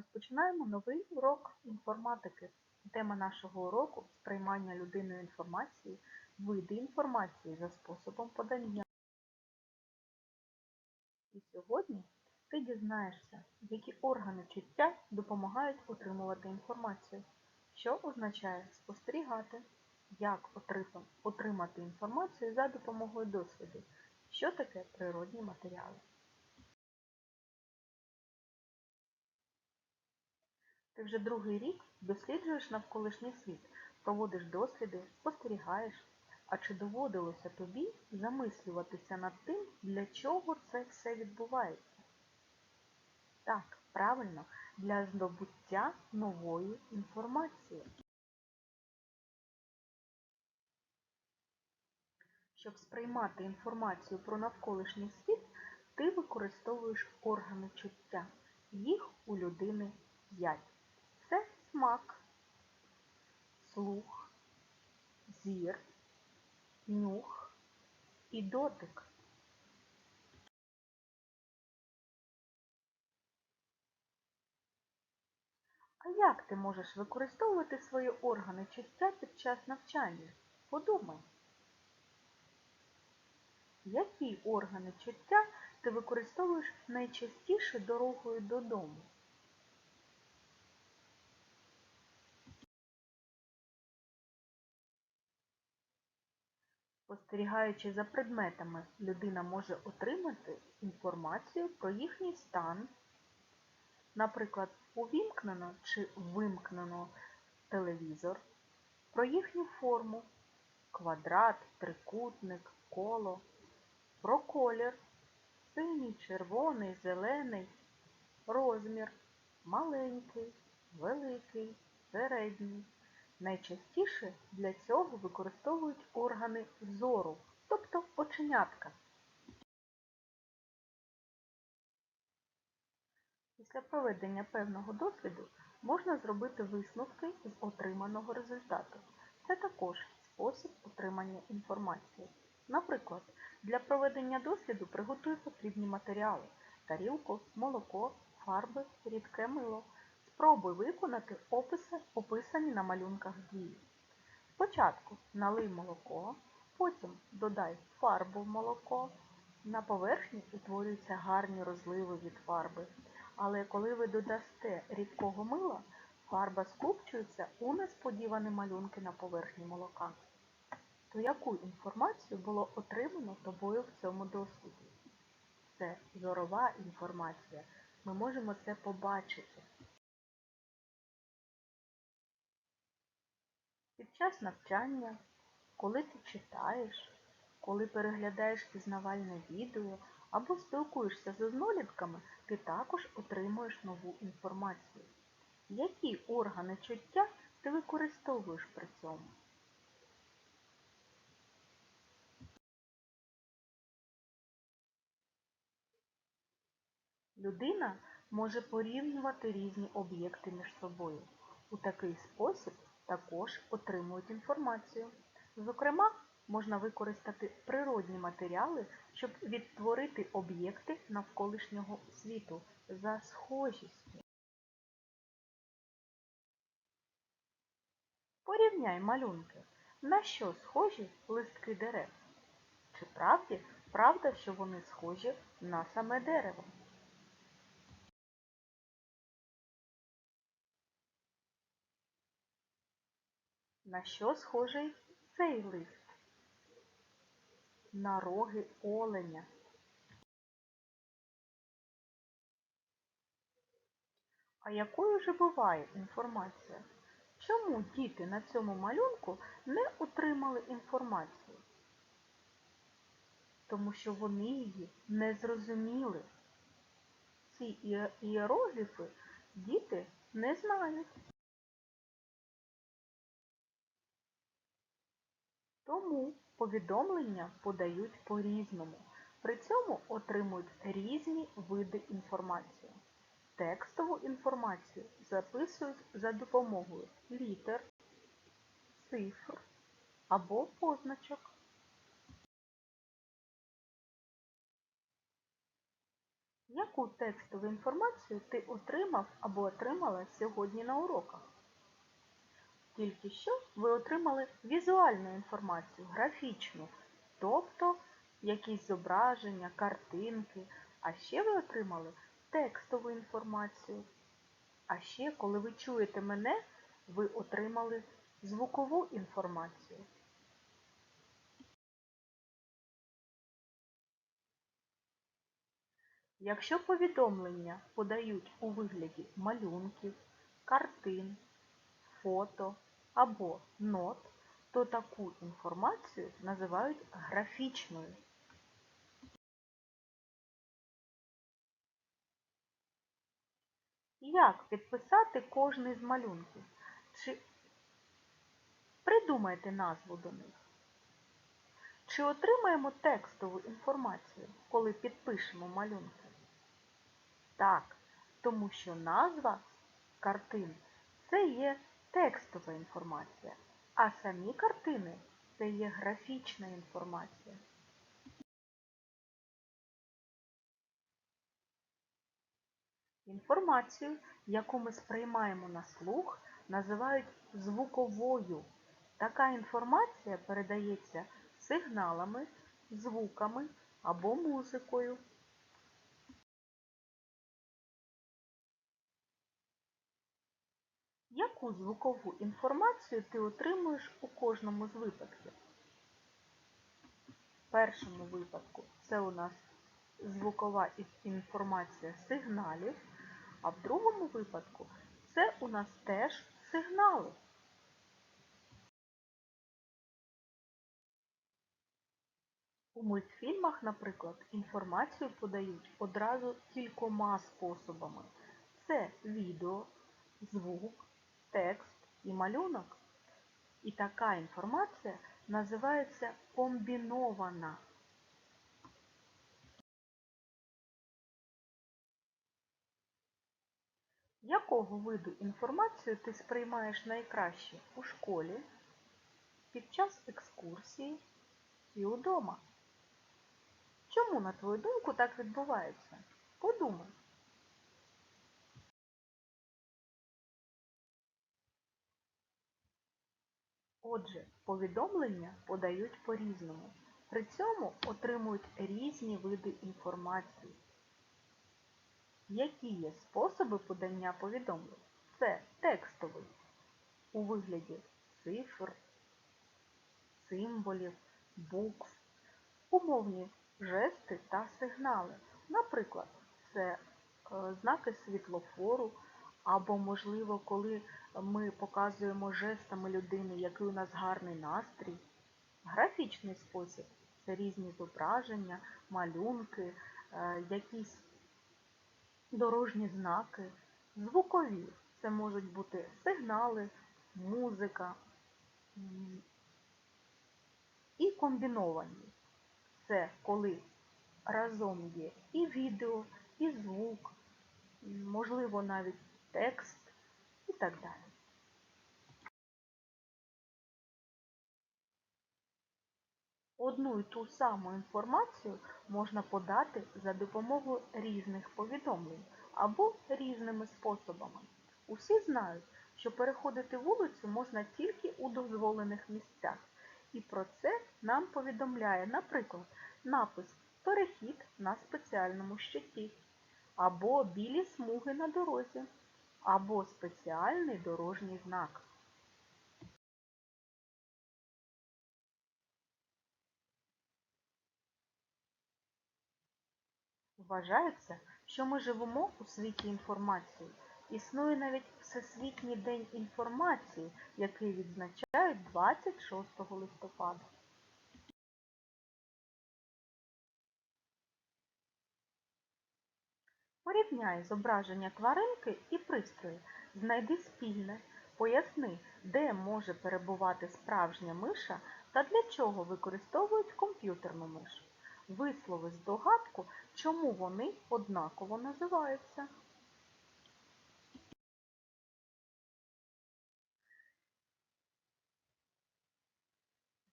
Розпочинаємо новий урок інформатики. Тема нашого уроку сприймання людиною інформації, види інформації за способом подання. І сьогодні ти дізнаєшся, які органи чуття допомагають отримувати інформацію, що означає спостерігати, як отримати інформацію за допомогою досвіду, що таке природні матеріали. Ти вже другий рік досліджуєш навколишній світ, проводиш досліди, спостерігаєш. А чи доводилося тобі замислюватися над тим, для чого це все відбувається? Так, правильно, для здобуття нової інформації. Щоб сприймати інформацію про навколишній світ, ти використовуєш органи чуття. Їх у людини 5. Смак, слух, зір, нюх і дотик. А як ти можеш використовувати свої органи чуття під час навчання? Подумай. Які органи чуття ти використовуєш найчастіше дорогою додому? Спостерігаючи за предметами, людина може отримати інформацію про їхній стан, наприклад, увімкнено чи вимкнено телевізор, про їхню форму, квадрат, трикутник, коло, про колір, синій, червоний, зелений, розмір, маленький, великий, середній. Найчастіше для цього використовують органи зору, тобто оченятка. Після проведення певного досліду можна зробити висновки з отриманого результату. Це також спосіб отримання інформації. Наприклад, для проведення досліду приготуй потрібні матеріали тарілку, молоко, фарби, рідке мило. Спробуй виконати описи, описані на малюнках дії. Спочатку налий молоко, потім додай фарбу в молоко. На поверхні утворюються гарні розливи від фарби. Але коли ви додасте рідкого мила, фарба скупчується у несподівані малюнки на поверхні молока. То яку інформацію було отримано тобою в цьому досліді? Це зорова інформація. Ми можемо це побачити. Під час навчання, коли ти читаєш, коли переглядаєш пізнавальне відео або спілкуєшся з однолітками, ти також отримуєш нову інформацію. Які органи чуття ти використовуєш при цьому? Людина може порівнювати різні об'єкти між собою. У такий спосіб також отримують інформацію. Зокрема, можна використати природні матеріали, щоб відтворити об'єкти навколишнього світу за схожістю. Порівняй малюнки. На що схожі листки дерев? Чи правді правда, що вони схожі на саме дерево? На що схожий цей лист? На роги оленя. А якою же буває інформація? Чому діти на цьому малюнку не отримали інформацію? Тому що вони її не зрозуміли. Ці іерогліфи діти не знають. Тому повідомлення подають по-різному. При цьому отримують різні види інформації. Текстову інформацію записують за допомогою літер, цифр або позначок. Яку текстову інформацію ти отримав або отримала сьогодні на уроках? Тільки що ви отримали візуальну інформацію, графічну, тобто якісь зображення, картинки, а ще ви отримали текстову інформацію. А ще, коли ви чуєте мене, ви отримали звукову інформацію. Якщо повідомлення подають у вигляді малюнків, картин, фото або нот, то таку інформацію називають графічною. Як підписати кожний з малюнків? Чи придумайте назву до них? Чи отримаємо текстову інформацію, коли підпишемо малюнки? Так, тому що назва картин це є текстова інформація, а самі картини це є графічна інформація. Інформацію, яку ми сприймаємо на слух, називають звуковою. Така інформація передається сигналами, звуками або музикою. Яку звукову інформацію ти отримуєш у кожному з випадків? В першому випадку це у нас звукова інформація сигналів, а в другому випадку це у нас теж сигнали. У мультфільмах, наприклад, інформацію подають одразу кількома способами. Це відео, звук, текст і малюнок. І така інформація називається комбінована. Якого виду інформацію ти сприймаєш найкраще у школі, під час екскурсії і удома? Чому, на твою думку, так відбувається? Подумай. Отже, повідомлення подають по-різному. При цьому отримують різні види інформації. Які є способи подання повідомлень? Це текстовий у вигляді цифр, символів, букв, умовні жести та сигнали. Наприклад, це е, знаки світлофору, або, можливо, коли ми показуємо жестами людини, який у нас гарний настрій. Графічний спосіб це різні зображення, малюнки, е, якісь дорожні знаки. Звукові це можуть бути сигнали, музика і комбіновані. Це коли разом є і відео, і звук, можливо, навіть текст і так далі. Одну і ту саму інформацію можна подати за допомогою різних повідомлень або різними способами. Усі знають, що переходити вулицю можна тільки у дозволених місцях. І про це нам повідомляє, наприклад, напис Перехід на спеціальному щиті, або білі смуги на дорозі, або спеціальний дорожній знак. Вважається, що ми живемо у світі інформації. Існує навіть Всесвітній день інформації, який відзначають 26 листопада. Порівняй зображення тваринки і пристрої. Знайди спільне. Поясни, де може перебувати справжня миша та для чого використовують комп'ютерну мишу. Вислови здогадку, чому вони однаково називаються.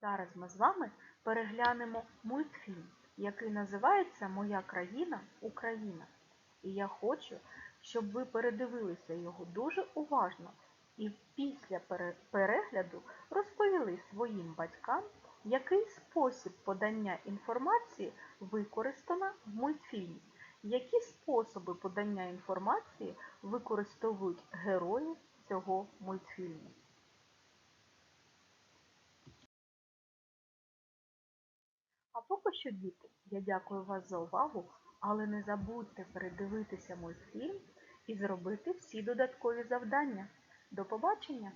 Зараз ми з вами переглянемо мультфільм, який називається Моя країна Україна. І я хочу, щоб ви передивилися його дуже уважно і після перегляду розповіли своїм батькам, який спосіб подання інформації використано в мультфільмі, які способи подання інформації використовують герої цього мультфільму. А поки що, діти, я дякую вас за увагу, але не забудьте передивитися мультфільм і зробити всі додаткові завдання. До побачення!